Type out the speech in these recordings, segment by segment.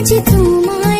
আজ তোমায় নিয়ে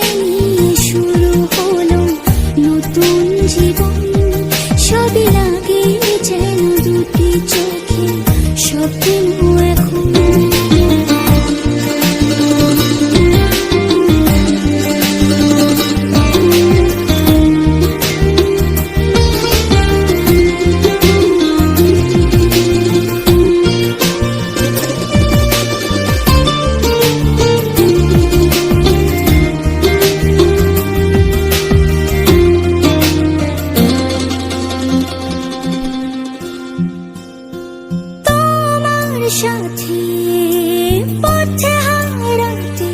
সাথে পথে হারাতে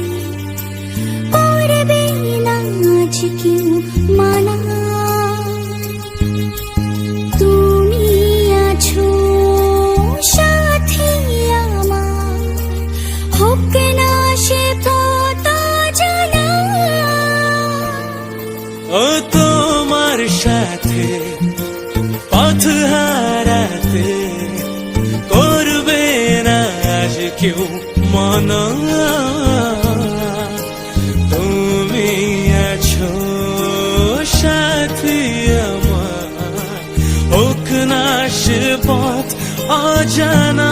সে তোমার সাথে পথ হারাতে কেউ মানা। তুমি আছো সাথী আমার। হোক না পথ অজানা।